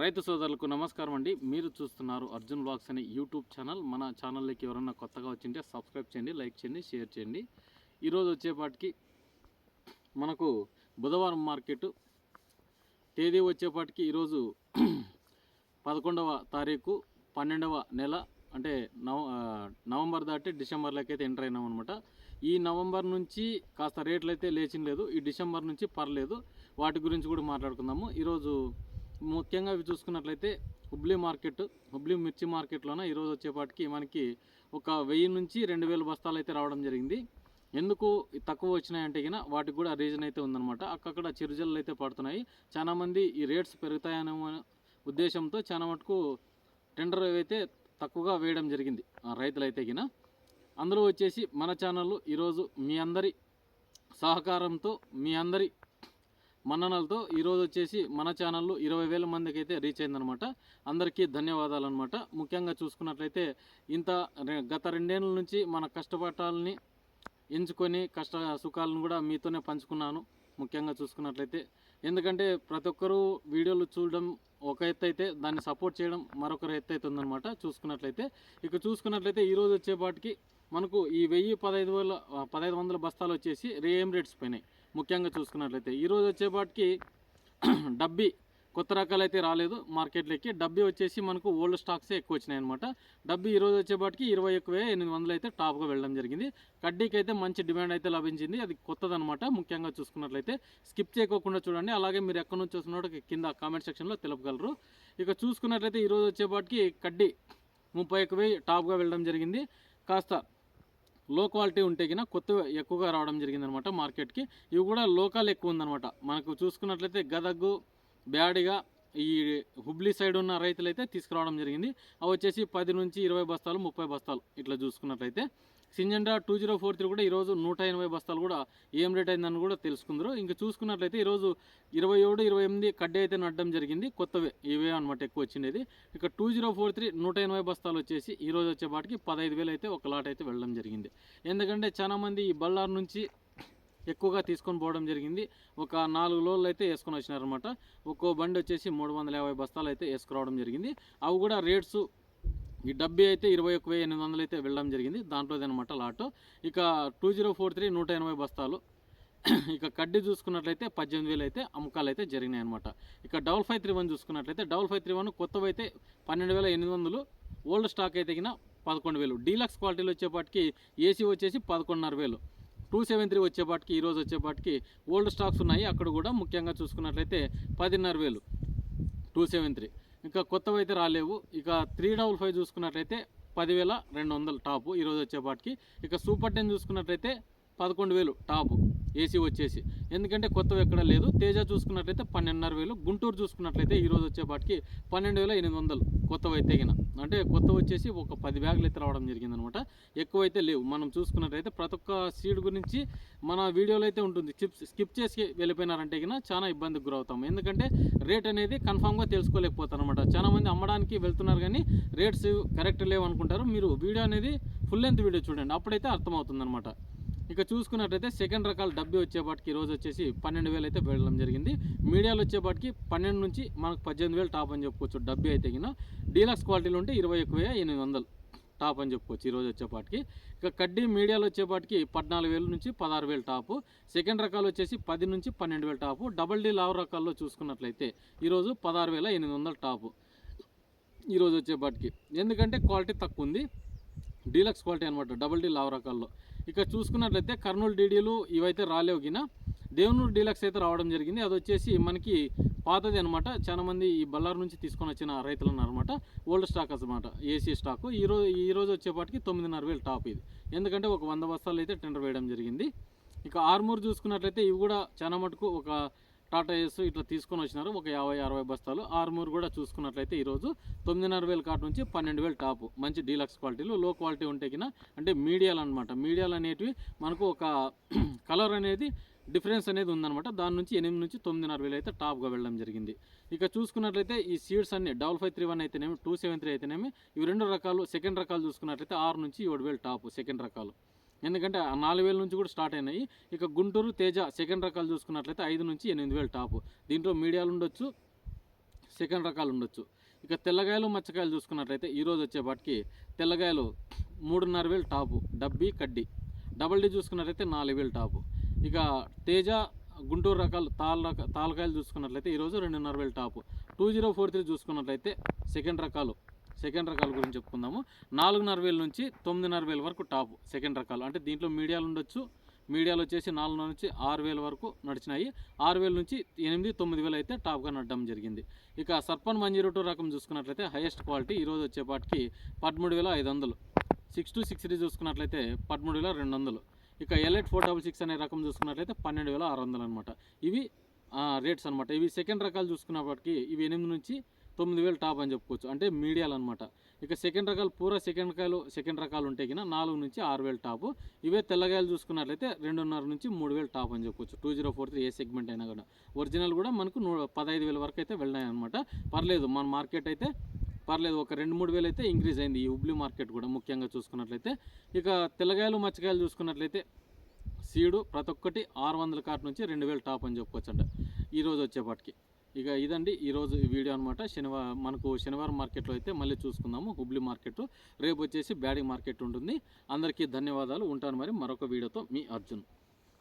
రైతు సోదరులకు నమస్కారం అండి. మీరు చూస్తున్నారు అర్జున్ బ్లాగ్స్ అనే యూట్యూబ్ ఛానల్. మన ఛానల్లోకి ఎవరన్నా కొత్తగా వచ్చింటే సబ్స్క్రైబ్ చేయండి లైక్ చేయండి షేర్ చేయండి. ఈరోజు వచ్చేపాటికి మనకు బుధవారం మార్కెట్. తేదీ వచ్చేపాటికి ఈరోజు పదకొండవ తారీఖు పన్నెండవ నెల అంటే నవ నవంబర్ దాటి డిసెంబర్లోకి అయితే ఎంటర్ అయినాం అనమాట ఈ నవంబర్ నుంచి కాస్త రేట్లు అయితే లేచిన లేదు ఈ డిసెంబర్ నుంచి పర్లేదు. వాటి గురించి కూడా మాట్లాడుకుందాము. ఈరోజు ముఖ్యంగా ఇవి చూసుకున్నట్లయితే హుబ్లీ మార్కెట్ హుబ్లీ మిర్చి మార్కెట్లోన ఈరోజు వచ్చేపాటికి మనకి ఒక వెయ్యి నుంచి రెండు వేల బస్తాలు అయితే రావడం జరిగింది. ఎందుకు తక్కువ వచ్చినాయంటే గిన వాటికి కూడా రీజన్ అయితే ఉందన్నమాట. అక్కడక్కడ చిరుజల్లు అయితే పడుతున్నాయి. చాలామంది ఈ రేట్స్ పెరుగుతాయనే ఉద్దేశంతో చాలా మటుకు టెండర్ అయితే తక్కువగా వేయడం జరిగింది ఆ రైతులైతే గిన. అందులో వచ్చేసి మన ఛానల్ ఈరోజు మీ అందరి సహకారంతో మీ అందరి మన్ననలతో ఈరోజు వచ్చేసి మన ఛానల్లో ఇరవై వేల మందికి అయితే రీచ్ అయిందనమాట. అందరికీ ధన్యవాదాలు అనమాట ముఖ్యంగా చూసుకున్నట్లయితే ఇంత రె- గత రెండేళ్ళ నుంచి మన కష్టపడాలని ఎంచుకొని కష్ట సుఖాలను కూడా మీతోనే పంచుకున్నాను ముఖ్యంగా చూసుకున్నట్లయితే. ఎందుకంటే ప్రతి ఒక్కరూ వీడియోలు చూడడం ఒక ఎత్తు అయితే దాన్ని సపోర్ట్ చేయడం మరొకరు ఎత్తు అయితే ఉందన్నమాట చూసుకున్నట్లయితే. ఇక చూసుకున్నట్లయితే ఈరోజు వచ్చేపాటికి మనకు ఈ వెయ్యి పదహైదు వేల పదహైదు వందల బస్తాలు వచ్చేసి రేమ్ రేట్స్ పోయినాయి. ముఖ్యంగా చూసుకున్నట్లయితే ఈరోజు వచ్చేపాటికి డబ్బీ కొత్త రకాలు అయితే రాలేదు మార్కెట్లోకి. డబ్బీ వచ్చేసి మనకు ఓల్డ్ స్టాక్సే ఎక్కువ వచ్చినాయి అనమాట డబ్బీ ఈరోజు వచ్చేపాటికి ఇరవై ఒక్క వెయ్యి ఎనిమిది వందలు అయితే టాప్గా వెళ్ళడం జరిగింది. కడ్డీకి అయితే మంచి డిమాండ్ అయితే లభించింది. అది కొత్తదనమాట ముఖ్యంగా చూసుకున్నట్లయితే స్కిప్ చేయకోకుండా చూడండి. అలాగే మీరు ఎక్కడి నుంచి వస్తున్నాడో కింద కామెంట్ సెక్షన్లో తెలుపగలరు. ఇక చూసుకున్నట్లయితే ఈరోజు వచ్చేపాటికి కడ్డీ ముప్పై ఒక్క వెయ్యి టాప్గా వెళ్ళడం జరిగింది. కాస్త లో క్వాలిటీ ఉంటే కినా కొత్త ఎక్కువగా రావడం జరిగిందనమాట మార్కెట్కి. ఇవి కూడా లోకల్ ఎక్కువ ఉందన్నమాట మనకు చూసుకున్నట్లయితే గదగ్గు బ్యాడిగా ఈ హుబ్లీ సైడ్ ఉన్న రైతులు అయితే తీసుకురావడం జరిగింది. అవి వచ్చేసి పది నుంచి ఇరవై బస్తాలు ముప్పై బస్తాలు ఇట్లా చూసుకున్నట్లయితే. Syngenta two zero four three కూడా ఈరోజు నూట ఎనభై బస్తాలు కూడా ఏం రేట్ అయిందని కూడా తెలుసుకుందరు. ఇంకా చూసుకున్నట్లయితే ఈరోజు ఇరవై ఏడు ఇరవై ఎనిమిది కడ్డీ అయితే నడ్డం జరిగింది. కొత్తవే ఇవే అనమాట ఎక్కువ వచ్చిండేది. ఇక టూ జీరో ఫోర్ త్రీ నూట ఎనభై బస్తాలు వచ్చేసి ఈరోజు వచ్చేపాటికి పదహైదు వేలు అయితే ఒక లాట్ అయితే వెళ్ళడం జరిగింది. ఎందుకంటే చాలామంది ఈ బళ్ళార్ నుంచి ఎక్కువగా తీసుకొని పోవడం జరిగింది. ఒక నాలుగు లోళ్ళు అయితే వేసుకొని వచ్చినారనమాట ఒక్కో బండి వచ్చేసి మూడు వందల యాభై బస్తాలు అయితే వేసుకురావడం జరిగింది. అవి కూడా రేట్స్ ఈ డబ్బీ అయితే ఇరవై ఒక వెయ్యి ఎనిమిది వందలు అయితే వెళ్ళడం జరిగింది. దాంట్లోది అనమాట లాట్. ఇక టూ జీరో ఫోర్ త్రీ నూట ఎనభై బస్తాలు. ఇక కడ్డీ చూసుకున్నట్లయితే పద్దెనిమిది వేలు అయితే అమ్మకాలు అయితే జరిగినాయి అనమాట ఇక డబల్ ఫైవ్ త్రీ వన్ చూసుకున్నట్లయితే డబల్ ఫైవ్ త్రీ వన్ కొత్తవి అయితే పన్నెండు వేల ఎనిమిది వందలు ఓల్డ్ స్టాక్ అయితే కింద పదకొండు వేలు. డీలక్స్ క్వాలిటీలు వచ్చేపాటికి ఏసీ వచ్చేసి పదకొండున్నర వేలు. టూ సెవెన్ త్రీ వచ్చేపాటికి ఈరోజు వచ్చేపాటికి ఓల్డ్ స్టాక్స్ ఉన్నాయి. అక్కడ కూడా ముఖ్యంగా చూసుకున్నట్లయితే పదిన్నర వేలు. Two seven three. ఇంకా కొత్తవి అయితే రాలేవు. ఇక త్రీ డబుల్ ఫైవ్ చూసుకున్నట్లయితే పదివేల రెండు వందలు టాపు ఈరోజు వచ్చేపాటికి ఇక సూపర్ టెన్ చూసుకున్నట్లయితే పదకొండు వేలు టాపు. ఏసీ వచ్చేసి. ఎందుకంటే కొత్తవి ఎక్కడ లేదు. తేజ చూసుకున్నట్లయితే పన్నెండున్నర వేలు. గుంటూరు చూసుకున్నట్లయితే ఈరోజు వచ్చేపాటికి పన్నెండు వేల ఎనిమిది వందలు కొత్తవి అయితే అంటే కొత్త వచ్చేసి ఒక పది బ్యాగులు అయితే రావడం జరిగిందనమాట. ఎక్కువ అయితే లేవు. మనం చూసుకున్నట్లయితే ప్రతి ఒక్క సీడ్ గురించి మన వీడియోలో అయితే ఉంటుంది. స్కిప్ స్కిప్ చేసి వెళ్ళిపోయినారంటే గిన చాలా ఇబ్బందికి గురవుతాం ఎందుకంటే రేట్ అనేది కన్ఫామ్గా తెలుసుకోలేకపోతారు అనమాట చాలా మంది అమ్మడానికి వెళ్తున్నారు కానీ రేట్స్ కరెక్ట్ లేవు అనుకుంటారు. మీరు వీడియో అనేది ఫుల్ లెంత్ వీడియో చూడండి. అప్పుడైతే అర్థమవుతుంది అనమాట ఇక చూసుకున్నట్లయితే సెకండ్ రకాల డబ్బీ వచ్చేపాటికి ఈరోజు వచ్చేసి పన్నెండు వేలు అయితే వెళ్ళడం జరిగింది. మీడియాలో వచ్చేపాటికి పన్నెండు నుంచి మనకు పద్దెనిమిది వేలు టాప్ అని చెప్పుకోవచ్చు. డబ్బీ అయితే కింద డీలక్స్ క్వాలిటీలో ఉంటే ఇరవై ఎక్కువ ఎనిమిది వందలు టాప్ అని చెప్పుకోవచ్చు ఈరోజు వచ్చేపాటికి. ఇక కడ్డీ మీడియాలో వచ్చేపాటికి పద్నాలుగు వేల నుంచి పదహారు వేలు టాపు. సెకండ్ రకాలు వచ్చేసి పది నుంచి పన్నెండు వేలు టాపు. డబల్ డీ లావు రకాల్లో చూసుకున్నట్లయితే ఈరోజు పదహారు వేల ఎనిమిది వందల టాపు. ఈరోజు వచ్చేపాటికి. ఎందుకంటే క్వాలిటీ తక్కువ ఉంది. డీలక్స్ క్వాలిటీ అనమాట డబల్ డీ లావు రకాల్లో. ఇక చూసుకున్నట్లయితే కర్నూలు డీడీలు ఇవైతే రాలేవు గిన. దేవునూరు డీలక్స్ అయితే రావడం జరిగింది. అది వచ్చేసి మనకి పాతది అనమాట చాలా మంది ఈ బళ్ళారు నుంచి తీసుకొని వచ్చిన రైతులు ఉన్నారనమాట ఓల్డ్ స్టాక్ అనమాట ఏసీ స్టాక్. ఈ రోజు ఈ రోజు వచ్చేపాటికి తొమ్మిదిన్నర వేలు టాప్ ఇది. ఎందుకంటే ఒక వంద బస్తాలు అయితే టెండర్ వేయడం జరిగింది. ఇక ఆర్మూర్ చూసుకున్నట్లయితే ఇవి కూడా చాలా మటుకు ఒక టాటా ఏస్ ఇట్లా తీసుకొని వచ్చినారు. ఒక యాభై అరవై బస్తాలు. ఆర్మూర్ కూడా చూసుకున్నట్లయితే ఈరోజు తొమ్మిదిన్నర వేల కాటు నుంచి పన్నెండు వేలు టాప్. మంచి డీలక్స్ క్వాలిటీలు లో క్వాలిటీ ఉంటే కింద అంటే మీడియాలు అనమాట మీడియాలు అనేటివి మనకు ఒక కలర్ అనేది డిఫరెన్స్ అనేది ఉందన్నమాట. దాని నుంచి ఎనిమిది నుంచి తొమ్మిదిన్నర వేలు అయితే టాప్గా వెళ్ళడం జరిగింది. ఇక చూసుకున్నట్లయితే ఈ సీడ్స్ అన్ని డబల్ ఫైవ్ త్రీ వన్ అయితేనేమి టూ సెవెన్ త్రీ అయితేనేమి ఇవి రెండు రకాలు సెకండ్ రకాలు చూసుకున్నట్లయితే ఆరు నుంచి ఏడు వేలు టాప్ సెకండ్ రకాలు. ఎందుకంటే ఆ నాలుగు వేల నుంచి కూడా స్టార్ట్ అయినాయి. ఇక గుంటూరు తేజ సెకండ్ రకాలు చూసుకున్నట్లయితే ఐదు నుంచి ఎనిమిది వేలు టాప్. దీంట్లో మీడియాలు ఉండొచ్చు సెకండ్ రకాలు ఉండొచ్చు. ఇక తెల్లగాయలు మచ్చకాయలు చూసుకున్నట్లయితే ఈరోజు వచ్చేపాటికి తెల్లగాయలు మూడున్నర వేలు టాపు డబ్బీ కడ్డీ. డబల్ డీ చూసుకున్నట్లయితే నాలుగు వేలు టాపు. ఇక తేజ గుంటూరు రకాలు తాళ్ళ రక చూసుకున్నట్లయితే ఈరోజు రెండున్నర వేలు top. Two zero four three చూసుకున్నట్లయితే సెకండ్ రకాలు. సెకండ్ రకాల గురించి చెప్పుకుందాము. నాలుగున్నర వేల నుంచి తొమ్మిదిన్నర వేల వరకు టాప్ సెకండ్ రకాలు. అంటే దీంట్లో మీడియాలు ఉండొచ్చు. మీడియాలు వచ్చేసి నాలుగున్నర నుంచి ఆరు వేల వరకు నడిచినాయి. ఆరు వేల నుంచి ఎనిమిది తొమ్మిది వేలు అయితే టాప్గా నడడం జరిగింది. ఇక సర్పన్ వన్ జీరో టూ రకం చూసుకున్నట్లయితే హైయెస్ట్ క్వాలిటీ ఈరోజు వచ్చేపాటికి పదమూడు వేల ఐదు వందలు. సిక్స్ టు సిక్స్ త్రీ చూసుకున్నట్లయితే పదమూడు వేల రెండు వందలు. ఇక ఎల్ఎట్ ఫోర్ డబల్ సిక్స్ అనే రకం చూసుకున్నట్లయితే పన్నెండు వేల ఆరు వందలు అనమాట ఇవి రేట్స్ అనమాట ఇవి సెకండ్ రకాలు చూసుకున్నప్పటికీ ఇవి ఎనిమిది నుంచి తొమ్మిది వేలు టాప్ అని చెప్పుకోవచ్చు. అంటే మీడియాలు అనమాట ఇక సెకండ్ రకాలు పూర సెకండ్ కాయలు సెకండ్ రకాలు ఉంటే కింద నాలుగు నుంచి ఆరు వేలు టాపు. ఇవే తెల్లగాయలు చూసుకున్నట్లయితే రెండున్నర నుంచి మూడు వేలు టాప్ అని చెప్పుకోవచ్చు. Two zero four three A segment అయినా కూడా. ఒరిజినల్ కూడా మనకు నూ పదహైదు వేల వరకు అయితే వెళ్ళినాయి అనమాట పర్లేదు మన మార్కెట్ అయితే పర్లేదు ఒక రెండు మూడు వేలు అయితే ఇంక్రీజ్ అయింది ఈ హుబ్లీ మార్కెట్ కూడా ముఖ్యంగా చూసుకున్నట్లయితే. ఇక తెల్లగాయలు మచ్చకాయలు చూసుకున్నట్లయితే సీడు ప్రతి ఒక్కటి ఆరు వందల కాట్ నుంచి రెండు వేలు టాప్ అని చెప్పుకోవచ్చు అంట ఈరోజు వచ్చేపాటికి ఇక ఇదండి ఈరోజు వీడియో అనమాట శనివారం మనకు శనివారం మార్కెట్లో అయితే మళ్ళీ చూసుకుందాము. హుబ్లీ మార్కెట్. రేపు వచ్చేసి బ్యాడింగ్ మార్కెట్ ఉంటుంది. అందరికీ ధన్యవాదాలు. ఉంటాను మరి మరొక వీడియోతో మీ అర్జున్.